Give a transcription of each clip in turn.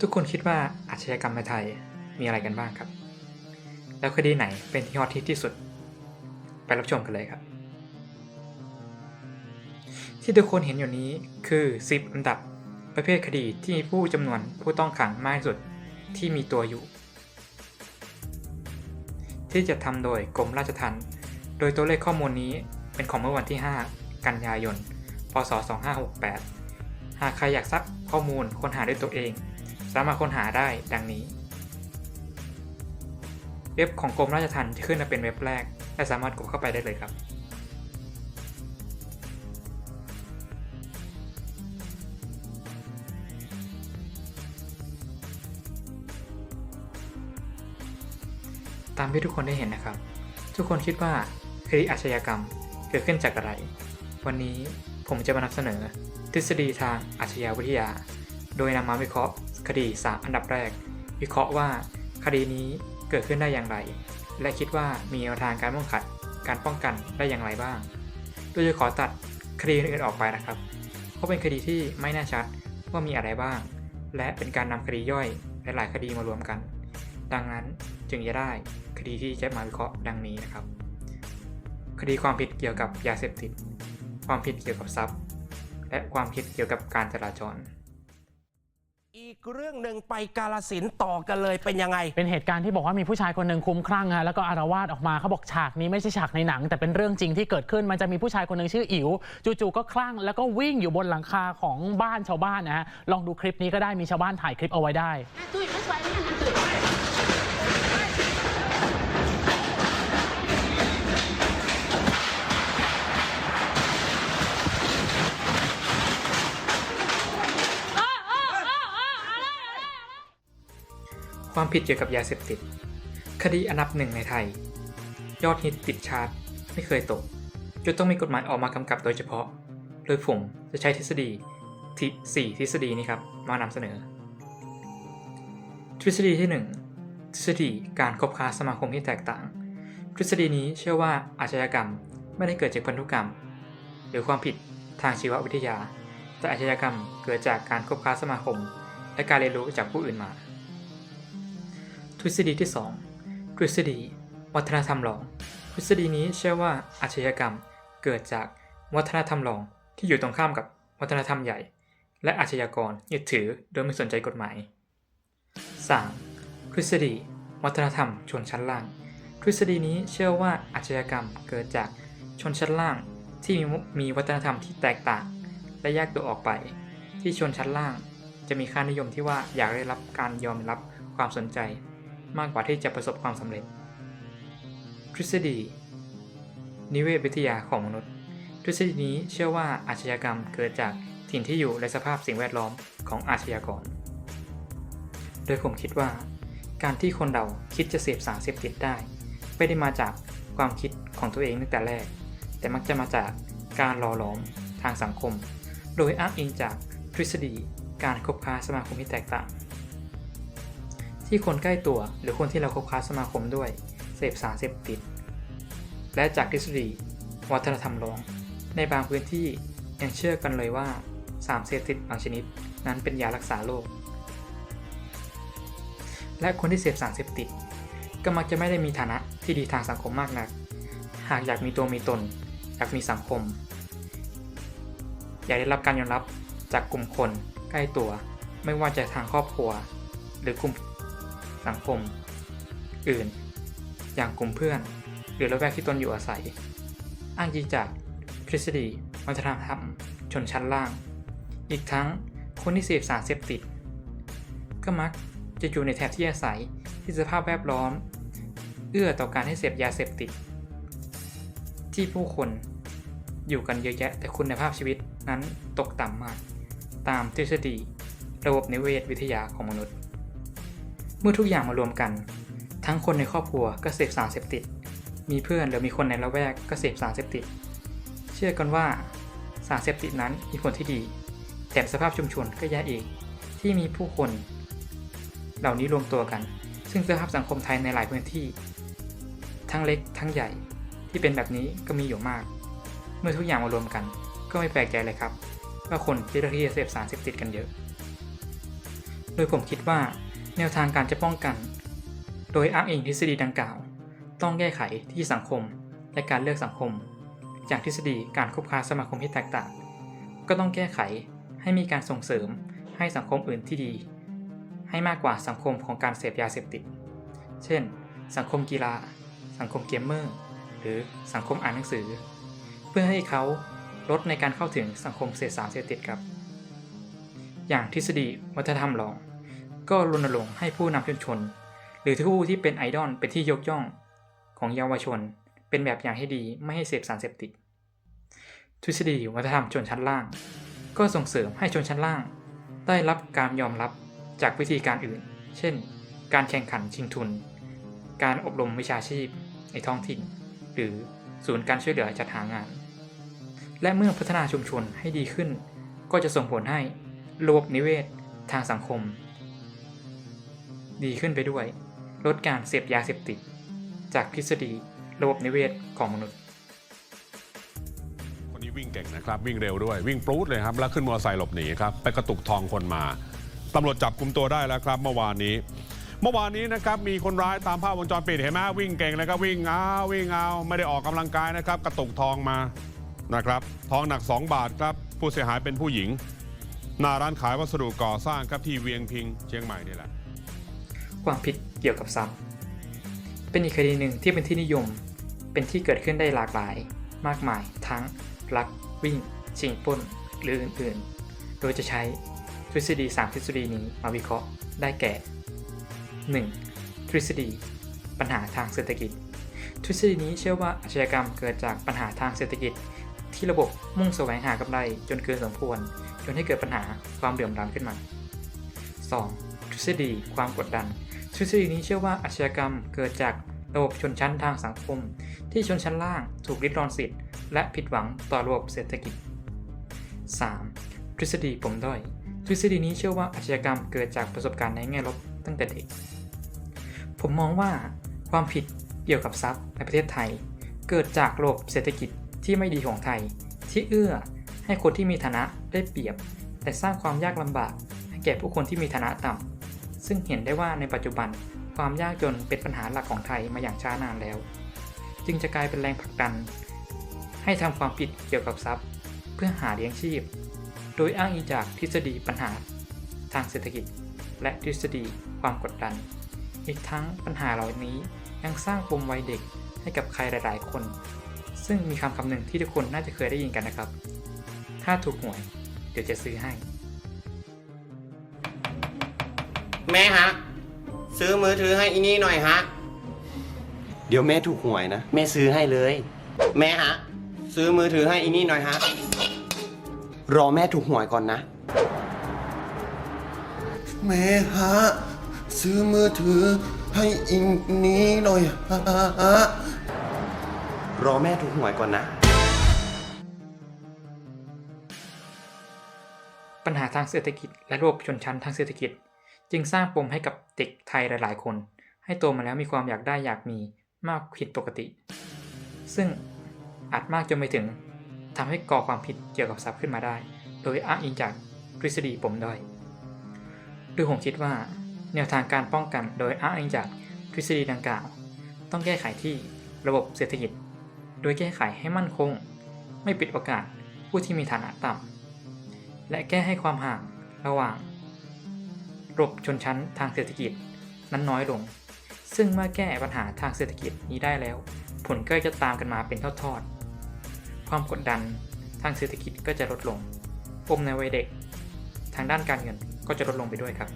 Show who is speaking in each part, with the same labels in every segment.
Speaker 1: ทุกคนคิดว่าอาชญากรรมในไทยมีอะไรกันบ้างครับ แล้วคดีไหนเป็นที่ฮอตฮิตที่สุด ไปรับชมกันเลยครับ ที่ทุกคนเห็นอยู่นี้คือ 10 อันดับประเภทคดีที่มีผู้จำนวนผู้ต้องขังมากที่สุดที่มีตัวอยู่ ที่จะทำโดยกรมราชทัณฑ์โดยตัวเลขข้อมูลนี้เป็นของเมื่อวันที่ 5 กันยายน พศ 2568 หากใครอยากซักข้อมูลค้นหาด้วยตัวเอง สามารถค้นหาได้ดังนี้ เว็บของกรมราชทัณฑ์จะขึ้นมาเป็นเว็บแรก และสามารถกดเข้าไปได้เลยครับตามที่ทุกคนได้เห็นนะครับ ทุกคนคิดว่าคดีอาชญากรรมเกิดขึ้นจากอะไร วันนี้ผมจะมานำเสนอ ทฤษฎีทางอาชญาวิทยา โดยนำมาวิเคราะห์ คดี 3 อันดับแรก วิเคราะห์ว่าคดีนี้เกิดขึ้นได้อย่างไร และคิดว่ามีแนวทางการป้องกันการป้องกันได้อย่างไรบ้าง โดยจะขอตัดคดีอื่นๆออกไปนะครับ เพราะเป็นคดีที่ไม่แน่ชัดว่ามีอะไรบ้าง และเป็นการนำคดีย่อยหลายๆคดีมารวมกัน ดังนั้นจึงจะได้คดีที่จะมาวิเคราะห์ดังนี้นะครับ คดีความผิดเกี่ยวกับยาเสพติด ความผิดเกี่ยวกับทรัพย์ และความผิดเกี่ยวกับการจราจร
Speaker 2: กเรื่องหนึ่งไปกาลสินต่อกันเลยเป็นยังไง
Speaker 3: เป็นเหตุการณ์ที่บอกว่ามีผู้ชายคนหนึ่งคุ้มคลั่งฮะแล้วก็อารวาสออกมาเขาบอกฉากนี้ไม่ใช่ฉากในหนัง แต่เป็นเรื่องจริงที่เกิดขึ้นมันจะมีผู้ชายคนหนึ่งชื่ออิ๋วจู่ๆก็คลั่งแล้วก็วิ่งอยู่บนหลังคาของบ้านชาวบ้านนะฮะลองดูคลิปนี้ก็ได้มีชาวบ้านถ่ายคลิปเอาไว้ได้
Speaker 4: ตุ้ยไม่สวยไม่หันตุ้ย
Speaker 1: ความผิดเกี่ยวกับยาเสพติด คดีอันดับหนึ่งในไทย ยอดฮิตติดชาร์ตไม่เคยตกจนต้องมีกฎหมายออกมากำกับโดยเฉพาะ โดยผมจะใช้ทฤษฎีที่สี่ทฤษฎีนี้ครับ มานำเสนอ ทฤษฎีที่ 1 ทฤษฎีการคบค้าสมาคมที่แตกต่าง ทฤษฎีนี้เชื่อว่าอาชญากรรมไม่ได้เกิดจากพันธุกรรม หรือความผิดทางชีววิทยา แต่อาชญากรรมเกิดจากการคบค้าสมาคม และการเรียนรู้จากผู้อื่นมา ทฤษฎีที่2ทฤษฎี วัฒนธรรมหลองทฤษฎีนี้เชื่อว่าอาชญากรรมเกิดจากวัฒนธรรมหลองที่อยู่ตรงข้ามกับวัฒนธรรมใหญ่ และอาชญากรยึดถือโดยไม่สนใจกฎหมาย 3. ทฤษฎี วัฒนธรรมชนชั้นล่าง ทฤษฎีนี้เชื่อว่าอาชญากรรมเกิดจากชนชั้นล่างที่มีมีวัฒนธรรมที่แตกต่าง และแยกตัวออกไป ที่ชนชั้นล่าง จะมีค่านิยมที่ว่าอยากได้รับการยอมรับความสนใจ มากกว่าที่จะประสบความสำเร็จ ทฤษฎี นิเวศวิทยาของมนุษย์ ทฤษฎีนี้เชื่อว่าอาชญากรรมเกิดจากถิ่นที่อยู่และสภาพสิ่งแวดล้อมของอาชญากร โดยผมคิดว่า การที่คนเราคิดจะเสพสารเสพติดได้ ไม่ได้มาจากความคิดของตัวเองตั้งแต่แรก แต่มักจะมาจากการหล่อหลอมทางสังคม โดยอ้างอิงจากทฤษฎีการคบค้าสมาคมที่แตกต่าง ที่คนใกล้ตัว หรือคนที่เราคบค้าสมาคมด้วย เสพสารเสพติด และจากทฤษฎีวัฒนธรรมรอง ในบางพื้นที่ยังเชื่อกันเลยว่าสารเสพติดบางชนิดนั้นเป็นยารักษาโรคและคนที่เสพสารเสพติด ก็มักจะไม่ได้มีฐานะที่ดีทางสังคมมากนัก หากอยากมีตัวมีตน อยากมีสังคม อยากได้รับการยอมรับจากกลุ่มคนใกล้ตัว ไม่ว่าจะทางครอบครัว หรือกลุ่ม สังคม อื่น อย่างกลุ่มเพื่อน หรือละแวกที่ตนอยู่อาศัย อ้างอิงจากทฤษฎีวัฒนธรรมชนชั้นล่าง อีกทั้งคนที่เสพสารเสพติด ก็มักจะอยู่ในแถบที่อาศัยที่สภาพแวดล้อม เอื้อต่อการให้เสพยาเสพติด ที่ผู้คนอยู่กันเยอะแยะแต่คุณภาพชีวิตนั้นตกต่ำมาก ตามทฤษฎีระบบนิเวศวิทยาของมนุษย์ เมื่อทุกอย่างมารวมกัน ทั้งคนในครอบครัวก็เสพสารเสพติด มีเพื่อนหรือมีคนในละแวกก็เสพสารเสพติด เชื่อกันว่าสารเสพติดนั้นมีผลที่ดี แถมสภาพชุมชนก็แย่อีก ที่มีผู้คน เหล่านี้รวมตัวกัน ซึ่งสภาพสังคมไทยในหลายพื้นที่ ทั้งเล็กทั้งใหญ่ที่เป็นแบบนี้ก็มีอยู่มาก เมื่อทุกอย่างมารวมกัน ก็ไม่แปลกใจเลยครับว่าคนที่เลือกที่จะเสพสารเสพติดกันเยอะ โดยผมคิดว่า แนวทางการจะป้องกัน โดยอ้างอิงทฤษฎีดังกล่าว ต้องแก้ไขที่สังคมและการเลือกสังคม จากทฤษฎีการคบค้าสมาคมที่แตกต่าง ก็ต้องแก้ไขให้มีการส่งเสริมให้สังคมอื่นที่ดี ให้มากกว่าสังคมของการเสพยาเสพติด เช่น สังคมกีฬา สังคมเกมเมอร์ หรือสังคมอ่านหนังสือ เพื่อให้เขาลดในการเข้าถึงสังคมเสพสารเสพติดครับ อย่างทฤษฎีวัฒนธรรมรอง ก็รณรงค์ให้ผู้นำชุมชน หรือผู้ที่เป็นไอดอลเป็นที่ยกย่องของเยาวชน เป็นแบบอย่างให้ดีไม่ให้เสพสารเสพติดทฤษฎีวัฒนธรรมชนชั้นล่าง ก็ส่งเสริมให้ชนชั้นล่าง ได้รับการยอมรับจากวิธีการอื่น เช่น การแข่งขันชิงทุน การอบรมวิชาชีพ ในท้องถิ่น หรือศูนย์การช่วยเหลือจัดหางาน และเมื่อพัฒนาชุมชนให้ดีขึ้น ก็จะส่งผลให้ระบบนิเวศ ทางสังคม ดีขึ้นไปด้วย ลดการเสพยาเสพติด จากทฤษฎีระบบนิเวศของมนุษย์
Speaker 5: คนนี้วิ่งเก่งนะครับ วิ่งเร็วด้วยวิ่งปรู๊ดเลยครับ แล้วขึ้นมอเตอร์ไซค์หลบหนีครับ ไปกระตุกทองคนมาตำรวจจับกลุ่มตัวได้แล้วครับ เมื่อวานนี้ เมื่อวานนี้นะครับมีคนร้ายตามภาพวงจรปิดเห็นไหมวิ่งเก่งเลยครับวิ่งเอาวิ่งเอาไม่ได้ออกกำลังกายนะครับ กระตุกทองมานะครับทองหนัก 2 บาทครับ ผู้เสียหายเป็นผู้หญิงหน้าร้านขายวัสดุก่อสร้างครับที่เวียงพิงเชียงใหม่นี่แหละ
Speaker 1: ความผิดเกี่ยวกับทรัพย์ เป็นอีกคดีหนึ่งที่เป็นที่นิยม เป็นที่เกิดขึ้นได้หลากหลาย มากมาย ทั้งลัก วิ่ง ชิงปล้น หรืออื่นๆ โดยจะใช้ทฤษฎี 3 ทฤษฎีนี้มาวิเคราะห์ได้แก่ 1. ทฤษฎี ปัญหาทางเศรษฐกิจ ทฤษฎีนี้เชื่อว่าอาชญากรรมเกิดจากปัญหาทางเศรษฐกิจ ที่ระบบมุ่งแสวงหากำไรจนเกินสมควร จนให้เกิดปัญหาความเหลื่อมล้ำขึ้นมา 2. ทฤษฎีความกดดัน ทฤษฎีนี้เชื่อว่าอาชญากรรมเกิดจากระบบชนชั้นทางสังคม ที่ชนชั้นล่างถูกริดรอนสิทธิ์และผิดหวังต่อระบบเศรษฐกิจ 3. ทฤษฎีปมด้อย ทฤษฎีนี้เชื่อว่าอาชญากรรมเกิดจากประสบการณ์ในแง่ลบตั้งแต่เด็ก ผมมองว่าความผิดเกี่ยวกับทรัพย์ในประเทศไทย เกิดจากระบบเศรษฐกิจที่ไม่ดีของไทย ที่เอื้อให้คนที่มีฐานะได้เปรียบ แต่สร้างความยากลำบากให้แก่ผู้คนที่มีฐานะต่ำ ซึ่งเห็นได้ว่าในปัจจุบันความยากจนเป็นปัญหาหลักของไทยมาอย่างช้านานแล้ว จึงจะกลายเป็นแรงผลักดัน ให้ทำความผิดเกี่ยวกับทรัพย์ เพื่อหาเลี้ยงชีพ โดยอ้างอิงจากทฤษฎีปัญหา ทางเศรษฐกิจ และทฤษฎีความกดดัน อีกทั้งปัญหาเหล่านี้ยังสร้างปมวัยเด็กให้กับใครหลาย ๆ คน ซึ่งมีคำคำหนึ่งที่ทุกคนน่าจะเคยได้ยินกันนะครับ ถ้าถูกหวย เดี๋ยวจะซื้อให้
Speaker 6: แม่ฮะ ซื้อมือถือให้อีนี่หน่อยฮะ
Speaker 2: เดี๋ยวแม่ถูกหวยนะ
Speaker 6: แม่ซื้อให้เลย แม่ฮะ ซื้อมือถือให้อีนี่หน่อยฮะ
Speaker 2: รอแม่ถูกหวยก่อนนะ
Speaker 7: แม่ฮะ ซื้อมือถือให้อิงนี้หน่อยฮะ
Speaker 2: รอแม่ถูกหวยก่อนนะ
Speaker 1: ปัญหาทางเศรษฐกิจและระบบชนชั้นทางเศรษฐกิจ จึงสร้างปมให้กับเด็กไทยหลาย ๆ คน ให้โตมาแล้วมีความอยากได้อยากมีมากผิดปกติ ซึ่งอาจมากจนไปถึงทำให้ก่อความผิดเกี่ยวกับทรัพย์ขึ้นมาได้ โดยอ้างอิงจากทฤษฎีปมด้อยโดยผมคิดว่า แนวทางการป้องกันโดยอ้างอิงจากทฤษฎีดังกล่าว ต้องแก้ไขที่ระบบเศรษฐกิจ โดยแก้ไขให้มั่นคง ไม่ปิดโอกาสผู้ที่มีฐานะต่ำและแก้ให้ความห่างระหว่าง ระบบชนชั้นทางเศรษฐกิจนั้นน้อยลง ซึ่งเมื่อแก้ปัญหาทางเศรษฐกิจนี้ได้แล้ว ผลก็จะตามกันมาเป็นทอดๆ ความกดดันทางเศรษฐกิจก็จะลดลงปมในวัยเด็ก ทางด้านการเงินก็จะลดลงไปด้วยครับ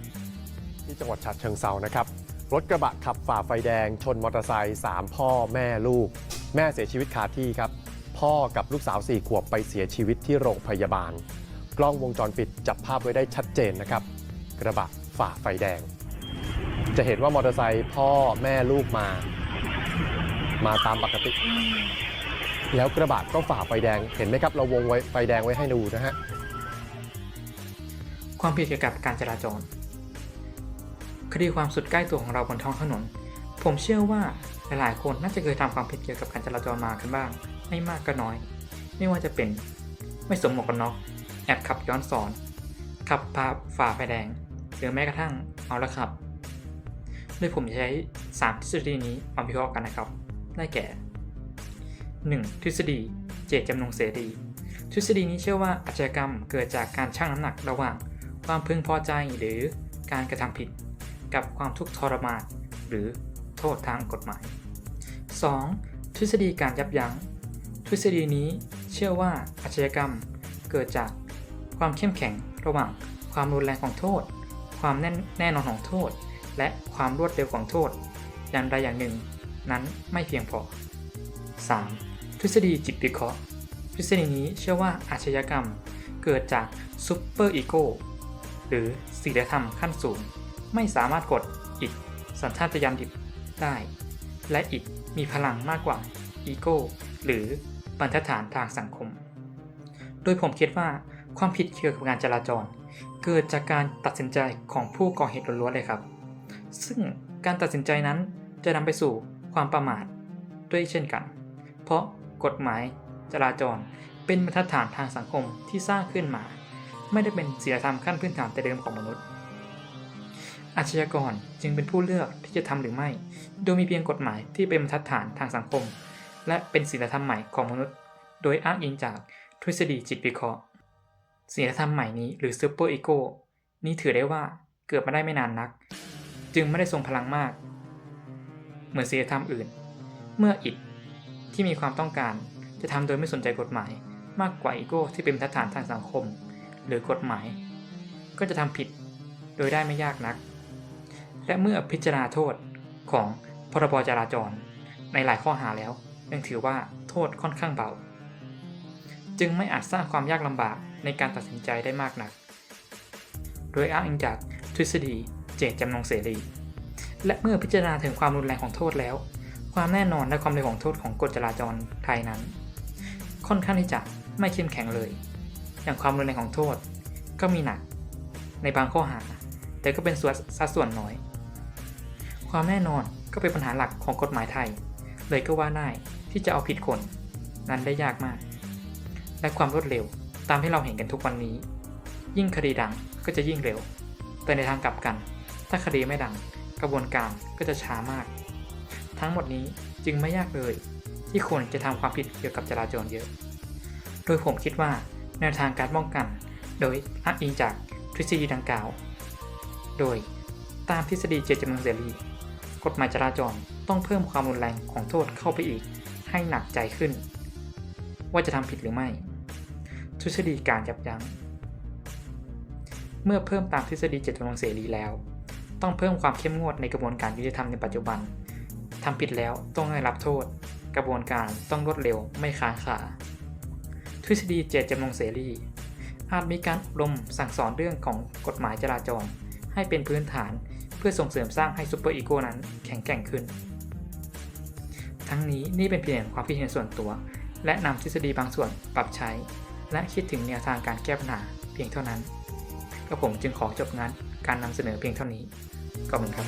Speaker 8: ที่จังหวัดฉะเชิงเซานะครับรถกระบะขับฝ่าไฟแดง ชนมอเตอร์ไซค์สามพ่อแม่ลูก แม่เสียชีวิตคาที่ครับ พ่อกับลูกสาว4ขวบไปเสียชีวิตที่โรงพยาบาล กล้องวงจรปิดจับภาพไว้ได้ชัดเจนนะครับ กระบะ ฝ่าไฟแดง จะเห็นว่ามอเตอร์ไซค์พ่อแม่ลูกมา มาตามปกติ แล้วกระบะก็ฝ่าไฟแดง เห็นไหมครับ เราวงไว้ไฟแดงไว้ให้ดูนะฮะ
Speaker 1: ความผิดเกี่ยวกับการจราจร คดีความสุดใกล้ตัวของเราบนท้องถนน ผมเชื่อว่าหลายๆ คนน่าจะเคยทำความผิดเกี่ยวกับการจราจรมากันบ้าง ไม่มากก็น้อย ไม่ว่าจะเป็น ไม่สวมหมวกกันน็อก แอบขับย้อนสอน ขับพาฝ่าไฟแดง หรือแม้กระทั่งเอาละครับ โดยผมจะใช้ 3 ทฤษฎีนี้มาวิเคราะห์กันนะครับ ได้แก่ 1. ทฤษฎีเจตจำนงเสรี ทฤษฎีนี้เชื่อว่าอาชญากรรมเกิดจากการชั่งน้ำหนักระหว่าง ความพึงพอใจหรือการกระทำผิด กับความทุกข์ทรมานหรือโทษทางกฎหมาย 2. ทฤษฎีการยับยั้ง ทฤษฎีนี้เชื่อว่าอาชญากรรมเกิดจากความเข้มแข็งระหว่างความรุนแรงของโทษ ความแน่นแน่นอนของโทษ และความรวดเร็วของโทษ อย่างใดอย่างหนึ่ง นั้นไม่เพียงพอ 3. ทฤษฎีจิตวิเคราะห์ทฤษฎีนี้เชื่อว่าอาชญากรรมเกิดจากซูเปอร์อีโก้หรือศีลธรรมขั้นสูง ไม่สามารถกดอิดสัญชาตญาณดิบได้ และอิดมีพลังมากกว่าอีโก้หรือบรรทัดฐานทางสังคม โดยผมคิดว่าความผิดเกี่ยวกับการจราจร เกิดจากการตัดสินใจของผู้ก่อเหตุล้วนๆเลยครับ ซึ่งการตัดสินใจนั้นจะนำไปสู่ความประมาทด้วยเช่นกัน เพราะกฎหมายจราจรเป็นบรรทัดฐานทางสังคมที่สร้างขึ้นมา ไม่ได้เป็นศีลธรรมขั้นพื้นฐานแต่เดิมของมนุษย์ อาชญากรจึงเป็นผู้เลือกที่จะทำหรือไม่ โดยมีเพียงกฎหมายที่เป็นบรรทัดฐานทางสังคม และเป็นศีลธรรมใหม่ของมนุษย์ โดยอ้างอิงจากทฤษฎีจิตวิเคราะห์ ศีลธรรมใหม่นี้หรือซูเปอร์อีโก้นี้ถือได้ว่าเกิดมาได้ไม่นานนัก จึงไม่ได้ทรงพลังมาก เหมือนศีลธรรมอื่น เมื่ออิดที่มีความต้องการจะทำโดยไม่สนใจกฎหมาย มากกว่าอีโก้ที่เป็นทัดฐานทางสังคม หรือกฎหมาย ก็จะทำผิดโดยได้ไม่ยากนัก และเมื่อพิจารณาโทษของพรบจราจร ในหลายข้อหาแล้วยังถือว่าโทษค่อนข้างเบา จึงไม่อาจสร้างความยากลำบาก ในการตัดสินใจได้มากนัก โดยอ้างอิงจากทฤษฎีเจตจำนงเสรี และเมื่อพิจารณาถึงความรุนแรงของโทษแล้ว ความแน่นอนและความเร็วของโทษของกฎจราจรไทยนั้น ค่อนข้างที่จะไม่เข้มแข็งเลย อย่างความรุนแรงของโทษก็มีหนัก ในบางข้อหา แต่ก็เป็นส่วนสัดส่วนน้อย ความแน่นอนก็เป็นปัญหาหลักของกฎหมายไทย เลยก็ว่าได้ที่จะเอาผิดคน นั้นได้ยากมาก และความรวดเร็ว ตามที่เราเห็นกันทุกวันนี้ ยิ่งคดีดังก็จะยิ่งเร็ว แต่ในทางกลับกัน ถ้าคดีไม่ดัง กระบวนการก็จะช้ามาก ทั้งหมดนี้จึงไม่ยากเลย ที่คนจะทำความผิดเกี่ยวกับจราจรเยอะ โดยผมคิดว่าแนวทางการป้องกัน โดยอ้างอิงจากทฤษฎีดังกล่าว โดยตามทฤษฎีเจจำนงเสรีกฎหมายจราจรต้องเพิ่มความรุนแรงของโทษเข้าไปอีก ให้หนักใจขึ้น ว่าจะทำผิดหรือไม่ ทฤษฎีการยับยั้ง เมื่อเพิ่มตามทฤษฎีเจตจำนงเสรีแล้ว ต้องเพิ่มความเข้มงวดในกระบวนการยุติธรรมในปัจจุบันทำผิดแล้วต้องได้รับโทษ กระบวนการต้องรวดเร็วไม่ค้างคาทฤษฎีเจตจำนงเสรี อาจมีการอบรมสั่งสอนเรื่องของกฎหมายจราจร ให้เป็นพื้นฐานเพื่อส่งเสริมสร้างให้ซูเปอร์อีโก้นั้นแข็งแกร่งขึ้น ทั้งนี้นี่เป็นเพียงความคิดเห็นส่วนตัว และนำทฤษฎีบางส่วนปรับใช้ และคิดถึงแนวทางการแก้ปัญหาเพียงเท่านั้นก็ผมจึงขอจบงานการนำเสนอเพียงเท่านี้ขอบคุณครับ